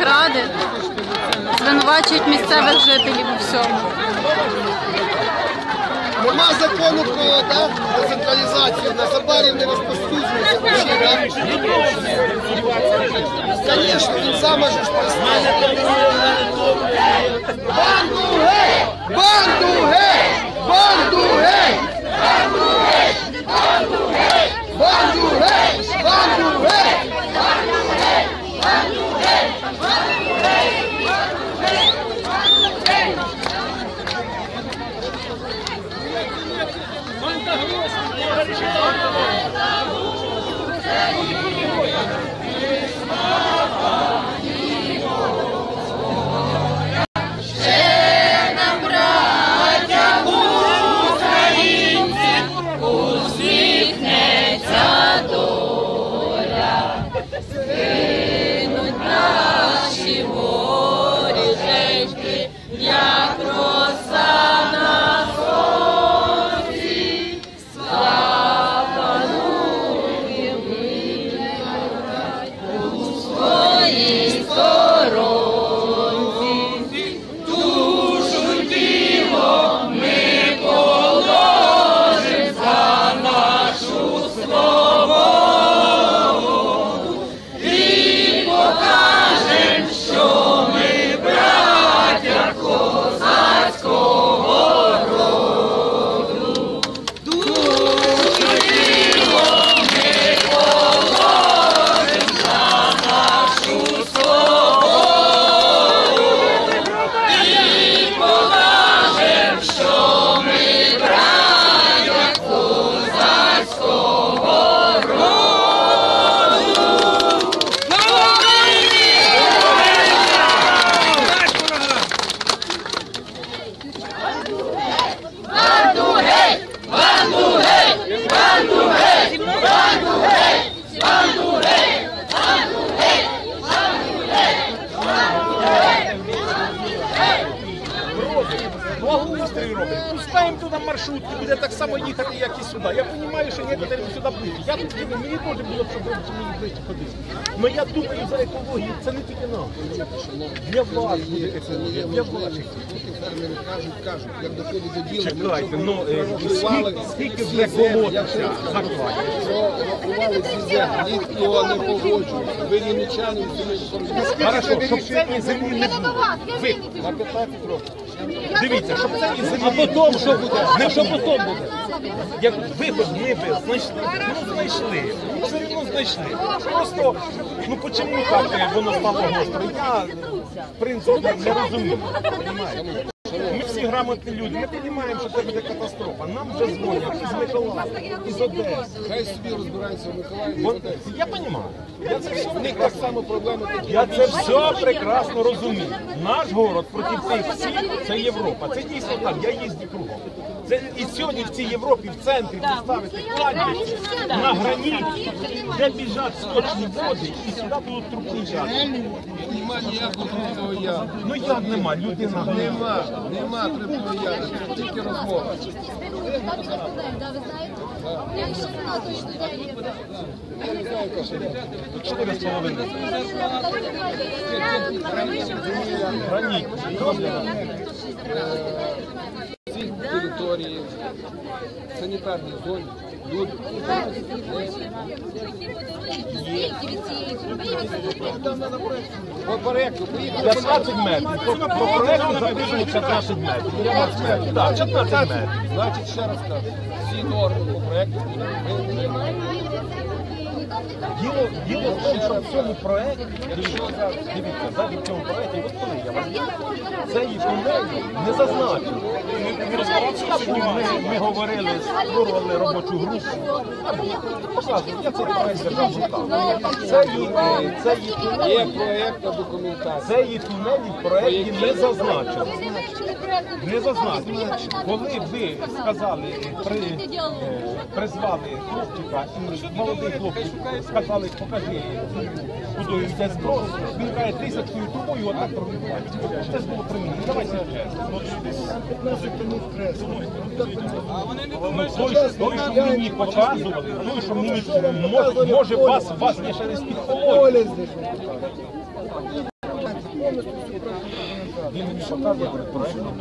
міськради звинувачують місцевих жителів у всьому. Нема закону про да, децентралізацію, незабаром не розповсюджується вообще, да? Звісно, він сам же ж признав. Банду гей! Банду гей! Банду гей! Банду гей! Банду гей! Банду гей! Їду, мені теж було б, щоб мені ближче ходити. Але я думаю за екологію, це не тільки нам. Для вас буде екологія, для ваших. Фермери кажуть, кажуть, як доходить до діла, Чекайте, ну е, скільки, скільки всі вже землі, колодця я все закладено? що рахували всі землі, ніхто не погоджує. Ви рівничани, Хорошо, щоб цієї землі не було. Ви, на 15 років. Дивіться, щоб це землі А потім що буде? Не що потім буде. Як ви ми би знайшли, ну знайшли, все одно знайшли. Просто, ну почому так воно стало гостро? Я, в принципі, не розумію. Ми всі грамотні люди, ми розуміємо, що це буде катастрофа. Нам вже дзвонять із Миколаєва, із Одеси. Хай собі розбираються в Миколаєві. Я розумію. Я це все У них так само проблеми такі. я це все прекрасно розумію. Наш город проти тих всіх це Європа. Це дійсно так. Я їздю кругом. Це і сьогодні в цій Європі в центрі поставити кладбище на граніті, де біжать сточні води, і сюди будуть трупні яди. Нема ніякого трупного яду. Ну як нема, людина гниє. Нема, нема трупного яду. Це тільки розмова. Чотири з половиною. Граніт. Всі території, санітарні зоні, люди. По проекту приїхали. 15 метрів. По проекту запишуть 14 метрів. 14 метрів. Так, 14 метрів. Значить, ще раз кажу, всі норми по проекту будуть Діло, діло в тому, що в цьому проєкті, дивіться, дивіться, в цьому проєкті, от коли я вас цієї тунелі не зазначено. Ми, ми говорили, створювали робочу групу. Це її, це Є документація. це її тунелі в проєкті не зазначено. Не зазначено. Коли ви сказали, при, е, призвали хлопчика і молодий хлопчик сказали, покажи, куди йде спрос, він каже, тисячною трубою так пробиває. Це ж було при мені. Давайте чесно. Ну, той, що- той, що мені показували, той, що мені може, може вас, вас не через підполові. Він мені показує проектну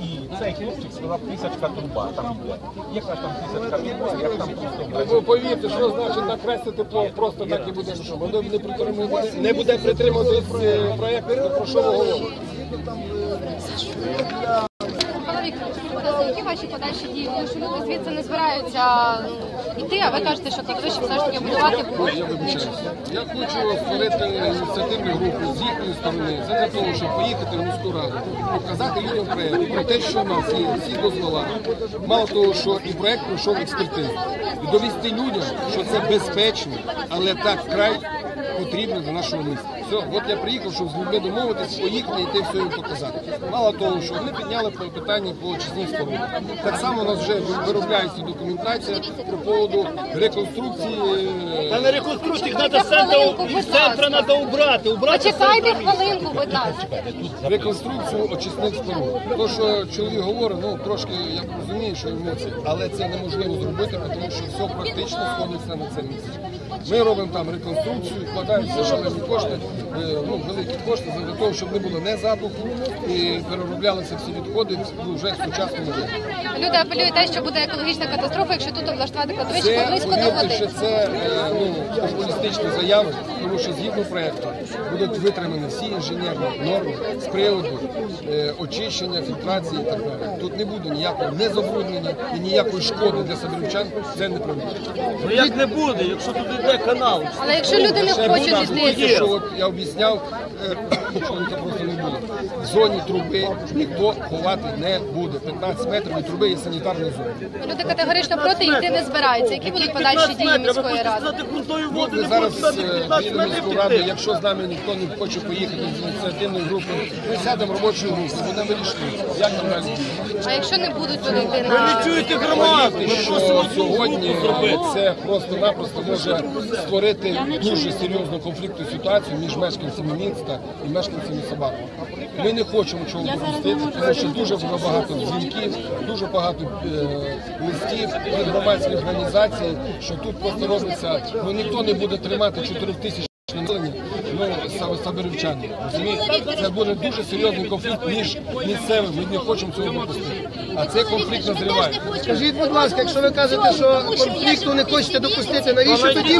І цей хлопчик сказав тисячка труба там іде. Яка там тисячка труба, як там просто Ви повірте, що значить накреслити по- просто так і буде. Що воно не притримує, не буде притримуватись проєкт, проєкту, про що ви говорите. Які ваші подальші дії? Тому що люди звідси не збираються йти, а ви кажете, що найкраще все ж таки будувати в Я. Хочу створити ініціативну групу з їхньої сторони, для того, щоб поїхати в міську раду, показати людям проєкт про те, що в нас є всі дозвола. Мало того, що і проєкт пройшов експертизу. І довести людям, що це безпечно, але так вкрай потрібно для нашого міста. Все, от я приїхав, щоб з людьми домовитися, поїхати і те все їм показати. Мало того, що вони підняли питання по очисній споруді. Так само у нас вже виробляється документація по поводу реконструкції. е, Та на реконструкції треба з центру, з центру треба убрати. Убрати Почекайте хвилинку, будь ласка. реконструкцію очисних споруд. То, що чоловік говорить, ну трошки я розумію, що емоції, але це неможливо зробити, тому що все практично сходиться на це місце. Ми робимо там реконструкцію, вкладаються шалені кошти, е, ну великі кошти для того, щоб не було не запаху і перероблялися всі відходи ну, вже в сучасному вигляді. Люди апелюють те, що буде екологічна катастрофа, якщо тут облаштувати кладовище близько до повірте, що це е, ну, популістичні заяви, тому що згідно проекту будуть витримані всі інженерні норми з приводу е, очищення, фільтрації і так далі. Тут не буде ніякого не забруднення і ніякої шкоди для садівчан. Це не проведено. Ну як не буде, якщо тут йде канал? Але якщо люди не хочуть йти, що от я об'ясняв, е, що це просто не буде. В зоні труби ніхто ховати не буде. 15 метрів від труби є санітарна зона. люди категорично проти йти не збираються. Які будуть подальші дії міської ради? Ну, ми зараз е, їдемо в міську раду. Якщо з нами ніхто не хоче поїхати з ініціативної групи, ми сядемо в робочу групу, будемо вирішити, як нам далі. А якщо не будуть вони йти Ви на не чуєте громаду, Що сьогодні зробити. це просто-напросто може створити дуже серйозну конфліктну ситуацію між мешканцями міста і мешканцями Собаки. Ми не хочемо чого допустити, тому що дуже багато дзвінків, дуже багато е, листів від громадських організацій, що тут просто робиться, ну ніхто не буде тримати 4 тисячі населення, ну, са- сабирівчани. Це буде дуже серйозний конфлікт між місцевими. Ми не хочемо цього допустити. А цей конфлікт назріває. Скажіть, будь ласка, якщо ви кажете, що конфлікту не хочете допустити, навіщо тоді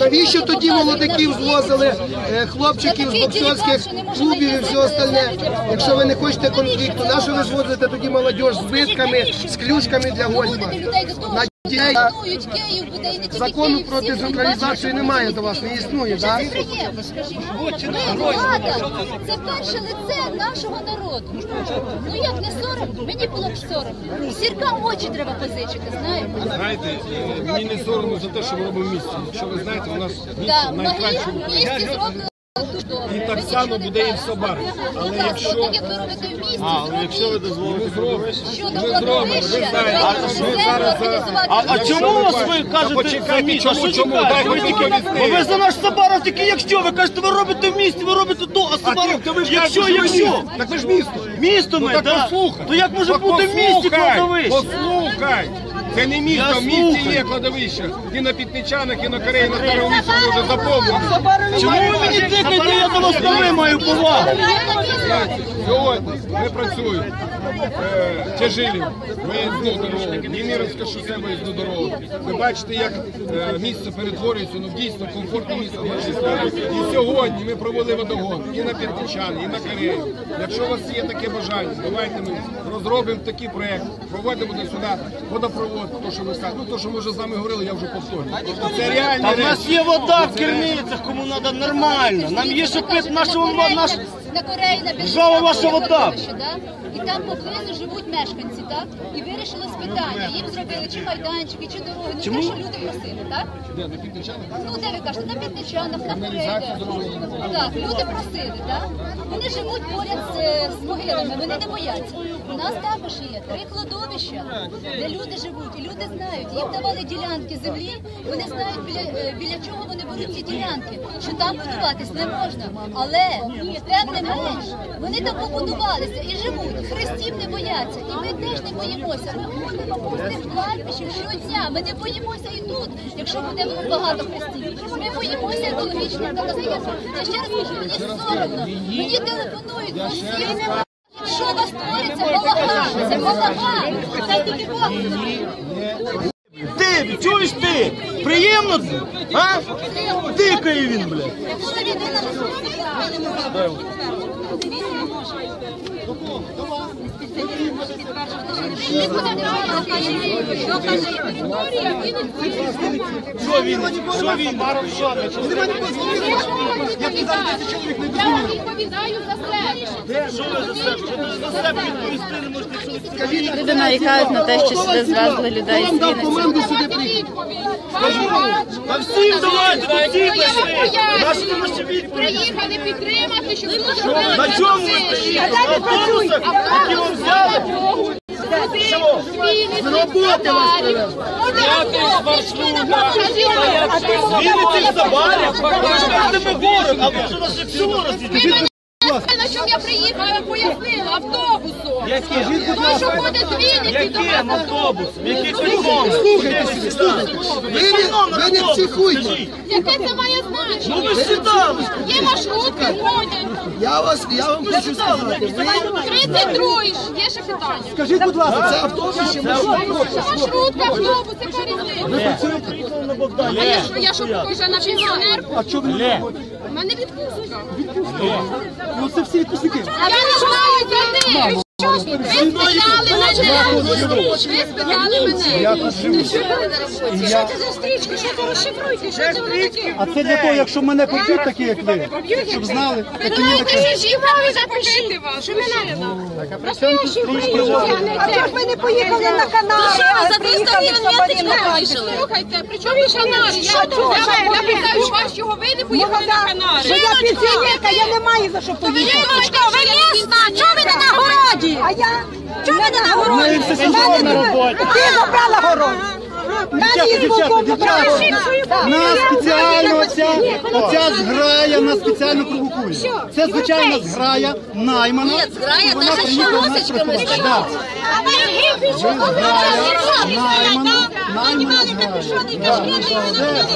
навіщо тоді молодиків звозили, е, хлопчиків з боксерських клубів і все остальне? Якщо ви не хочете конфлікту, на що ви звозите тоді молодь з битками, з ключками для гольфа? Київ буде і не тільки закону Київ, про всі децентралізацію немає до вас, не існує, так? Це приємно, скажіть. Ми влада, це перше лице нашого народу. Ну як не соромно? Мені було б соромно. Сіркам очі треба позичити, знаєте? Знаєте, е, мені не соромно за те, що ми робимо в місті. Якщо ви знаєте, у нас Да, місто в найкраще. місті зроблено. І так само буде і в кажемо. Але Будь ласка, якщо- ви робите в місті, зробіть. Ми зробимо. Ви знаєте. А, чому вас ви кажете почекайте, самі? чому, чому? ви Бо ви за наш Собаров такі, якщо ви кажете, ви робите в місті, ви робите то, а Собаров, якщо, якщо. Так ви ж місто. місто ми, так то як може бути в місті послухай, кладовище? Послухай. Це не місто, в місті є кладовище. І на Пітничанах, і на Кореї, на старому місці може заповнити. Чому ви мені тикаєте, я до вас новий маю повагу? Сьогодні ми працюємо. Тяжилів, виїзну дорогу, Німіровське шосе виїзну дорогу. Ви бачите, як е, місце перетворюється, ну дійсно комфортне місце. І сьогодні ми провели водогон і на П'ятничан, і на Корею. Якщо у вас є таке бажання, давайте ми розробимо такий проєкт, проводимо до сюди водопровод, то, що ви сказали. Ну, то, що ми вже з вами говорили, я вже повторюю. Це реальні Та в нас є вода в керницях, кому треба нормально. Нам є що пити нашого наш. На Кореї на Держава ваша вода. да? І там поблизу живуть мешканці, так? І вирішили з питання. Їм зробили чи майданчики, чи дороги. Ну те, що люди просили, так? Де, на П'ятничанах? Ну де ви кажете, на П'ятничанах, на Кореї. Так, люди просили, так? Вони живуть поряд з, е, з могилами, вони не бояться. У нас також є три кладовища, де люди живуть, і люди знають, їм давали ділянки землі, вони знають біля, е, біля чого вони беруть ці ділянки, що там будуватись не можна. Але темним менше. Вони там побудувалися і живуть. Хрестів не бояться. І ми теж не боїмося. Ми ходимо по цих кладбищах щодня. Ми не боїмося і тут, якщо буде багато хрестів. Ми боїмося екологічних катастроф. Я ще раз кажу, мені соромно. Мені телефонують усі. Що у вас твориться? Балаган! Це балаган! Це тільки Бог. Ти, чуєш ти? Приємно? А? Тикає він, блядь. Якщо людина до кого? До вас. Спеціаліст може підтверджувати. Що він? Що він? Я відповідаю за себе. Що ви за себе? Що ви за себе відповісти не можете? Люди нарікають на те, що сюди звезли людей з Вам дав Вінниці. команду сюди приїхати. Та всім давайте, всі пішли. Наші наші. Приїхали підтримати, щоб тут На чому ви приїхали? На автобусах, які вам взяли? З роботи вас Вінниці в Забарі? Ви ж кажете, ми город, а ви що нас всього село розділили? На чому я приїхала, я пояснила, автобусом. Яким? Той, що ходить з Вінниці до Яким автобусом? Який телефон? Слухайте, слухайте. Ви не, ви не психуйте. Яке це має значення? Ну ви ж сідали. Є маршрутки, ходять. Я вас, я вам хочу сказати. Ви, 32 ж. Є ще питання. скажіть, будь ласка, це автобус чи маршрутка? Маршрутка, автобус, яка різниця? Богдані. Я що, я що вже на пенсіонерку? А чого ви? У мене відпустка. Ну це всі відпускники. Не знаю них. Що ж ви спитали мене? Ви спитали мене. Що це за стрічки? Що це розшифруйте? Що це таке? А це для того, якщо мене поб'ють, такі як ви, щоб знали, такі не такі. Пишіть, я маю запишити вас. Що мене? Просто я. А чого ви не поїхали на канал? За 300 гривень я вийшли. Слухайте, при чому ви каналі? Я написав, вас чого ви не поїхали на каналі? Що я пенсіонерка, я не маю за що поїхати. Жіночка, ви місна, чого ви не на городі? А я? Чого мене на городі? Ти забрала город. Дівчата, дівчата, дівчата, нас спеціально оця, оця зграя нас спеціально провокує. Це звичайна зграя наймана. Ні, зграя нас працювати. Ви зграя наймана,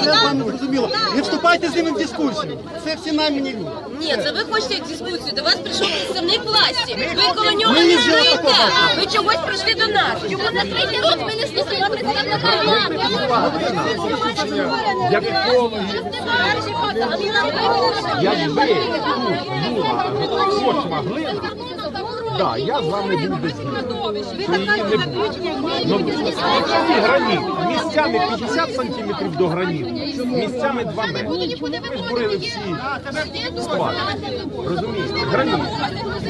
все вам зрозуміло. Не вступайте з ними в дискусію. Це всі наймані люди. Ні, це ви хочете дискусію. До вас прийшов представник власті. Ви коло нього не. Ви чогось прийшли до нас. Чому за третій рік ви не слухали представника влади. Як екологи, якби тут була кошма глина, я з вами був би згідний, що її не буде. Ну, граніт, місцями 50 сантиметрів до граніту, місцями 2 метри. Ми ж бурили всі склади. Розумієте? Граніт.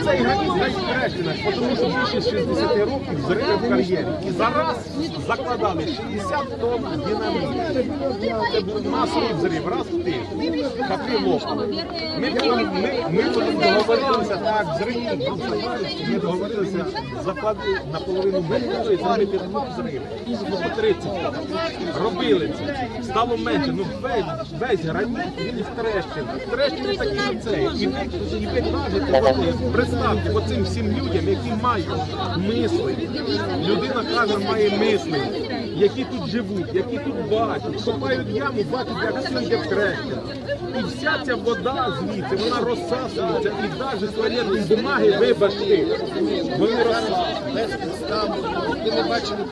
Цей граніт найкраще, тому що більше 60 років зрили в кар'єрі. І зараз закладали 60 тонн динаміту. Це був масовий взрив, раз в тиждень. Хати лопали. Ми, ми, ми, ми договорилися так, зрив, ми договорилися заклади наполовину метру і зробити двох зриви. По 30. Робили це. Стало менше. Ну весь, весь граніт, він втрещений. Втрещений такий оцей. цей. І ви, і ви кажете, от, представте, оцим всім людям, які мають мислення. Людина каже, має мислення, які тут живуть, які тут бачать, копають яму, бачать, як все йде втрещено. І вся ця вода звідси, вона розсасується, і навіть з туалетної бумаги, вибачте, вони розсасуються. Ви не бачили